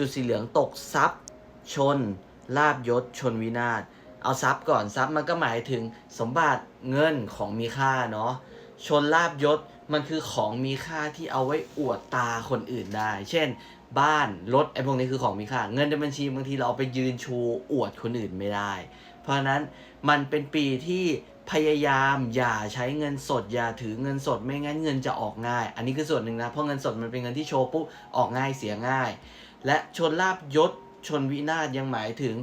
จุดสีเหลืองตกทรัพย์ ชน ลาบยศ ชนวินาศ เอาทรัพย์ก่อนทรัพย์มันก็หมายถึงสมบัติเงินของมีค่าเนาะ ชนลาบยศมันคือของมีค่าที่เอาไว้อวดตาคนอื่นได้ เช่น บ้าน รถไอ้พวกนี้คือของมีค่า เงินในบัญชีบางทีเราเอาไปยืนชูอวดคนอื่นไม่ได้ เพราะฉะนั้นมันเป็นปีที่พยายามอย่าใช้เงินสดอย่าถือเงินสดไม่งั้นเงินจะออกง่าย อันนี้คือส่วนหนึ่งนะเพราะเงินสดมันเป็นเงินที่โชว์ปุ๊บออกง่ายเสียง่าย และชนลาบยศชนวินาศยังหมายถึง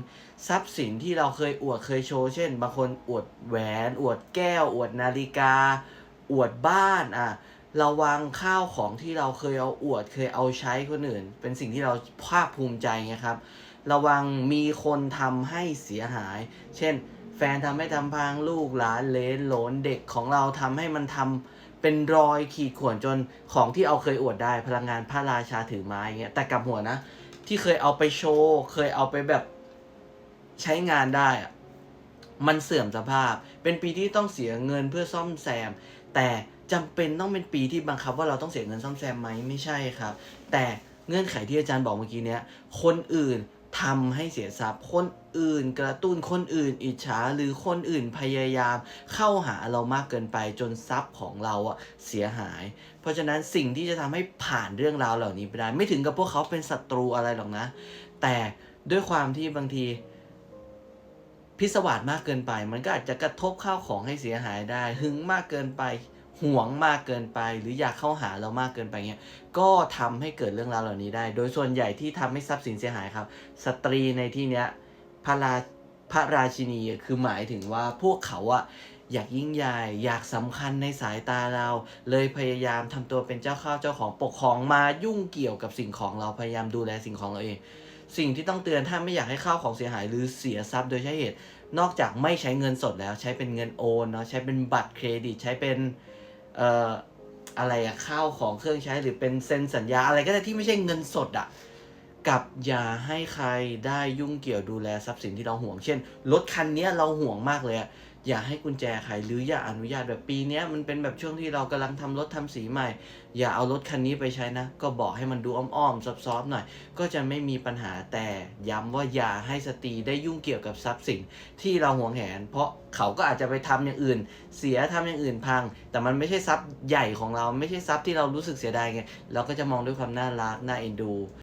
ทรัพย์สินที่เราเคยอวดเคยโชว์ เช่น บางคนอวดแหวน อวดแก้ว อวดนาฬิกา อวดบ้านอะระวังข้าวของที่เราเคยเอาอวดเคยเอาใช้คนอื่น เป็นสิ่งที่เราภาคภูมิใจไงครับ ระวังมีคนทำให้เสียหาย เช่น แฟนทำให้ทำพังลูกหลานเลนหลนเด็กของเราทำให้มันทำ เป็นรอยขีดข่วนจนของที่เอาเคยอวดได้พลังงานพระราชาถือไม้เงี้ยแต่กลับหัวนะ ที่เคยเอาไปโชว์เคยเอาไปแบบใช้งานได้อะมันเสื่อมสภาพ เป็นปีที่ต้องเสียเงินเพื่อซ่อมแซม แต่จำเป็นต้องเป็นปีที่บังคับว่าเราต้องเสียเงินซ่อมแซมไหมไม่ใช่ครับ แต่เงื่อนไขที่อาจารย์บอกเมื่อกี้เนี้ย คนอื่น ทำให้เสียทรัพย์คนอื่น กระตุ้นคนอื่น อิจฉาหรือคนอื่นพยายามเข้าหาเรามากเกินไปจนทรัพย์ของเราอะเสียหาย เพราะฉะนั้นสิ่งที่จะทำให้ผ่านเรื่องราวเหล่านี้ไปได้ ไม่ถึงกับพวกเขาเป็นศัตรูอะไรหรอกนะ แต่ด้วยความที่บางทีพิศวาสมากเกินไป มันก็อาจจะกระทบข้าวของให้เสียหายได้ หึงมากเกินไป ห่วงมากเกินไป หรืออยากเข้าหาเรามากเกินไปเงี้ยก็ทำให้เกิดเรื่องราวเหล่านี้ได้ โดยส่วนใหญ่ที่ทำให้ทรัพย์สินเสียหายครับ สตรีในที่เนี้ยพระราพระราชินีคือหมายถึงว่าพวกเขาอะอยากยิ่งใหญ่อยากสำคัญในสายตาเรา เลยพยายามทำตัวเป็นเจ้าข้าวเจ้าของปกครองมายุ่งเกี่ยวกับสิ่งของเราพยายามดูแลสิ่งของเราเอง สิ่งที่ต้องเตือนถ้าไม่อยากให้ข้าวของเสียหายหรือเสียทรัพย์โดยใช้เหตุ นอกจากไม่ใช้เงินสดแล้วใช้เป็นเงินโอนเนาะใช้เป็นบัตรเครดิตใช้เป็น เอ่ออะไรอะข้าวของเครื่องใช้หรือเป็นเซ็นสัญญาอะไรก็ได้ที่ไม่ใช่เงินสดอะกับอย่าให้ใครได้ยุ่งเกี่ยวดูแลทรัพย์สินที่เราห่วง เช่นรถคันนี้เราห่วงมากเลย อย่าให้กุญแจใครหรืออย่าอนุญาตแบบปีนี้มันเป็นแบบช่วงที่เรากำลังทำรถทำสีใหม่ อย่าเอารถคันนี้ไปใช้นะ ก็บอกให้มันดูอ้อมๆซอฟๆหน่อย ก็จะไม่มีปัญหาแต่ย้ำว่าอย่าให้สตรีได้ยุ่งเกี่ยวกับทรัพย์สินที่เราห่วงแหน เพราะเขาก็อาจจะไปทำอย่างอื่น เสียทำอย่างอื่นพัง แต่มันไม่ใช่ทรัพย์ใหญ่ของเราไม่ใช่ทรัพย์ที่เรารู้สึกเสียดายไงเราก็จะมองด้วยความน่ารักน่าเอ็นดู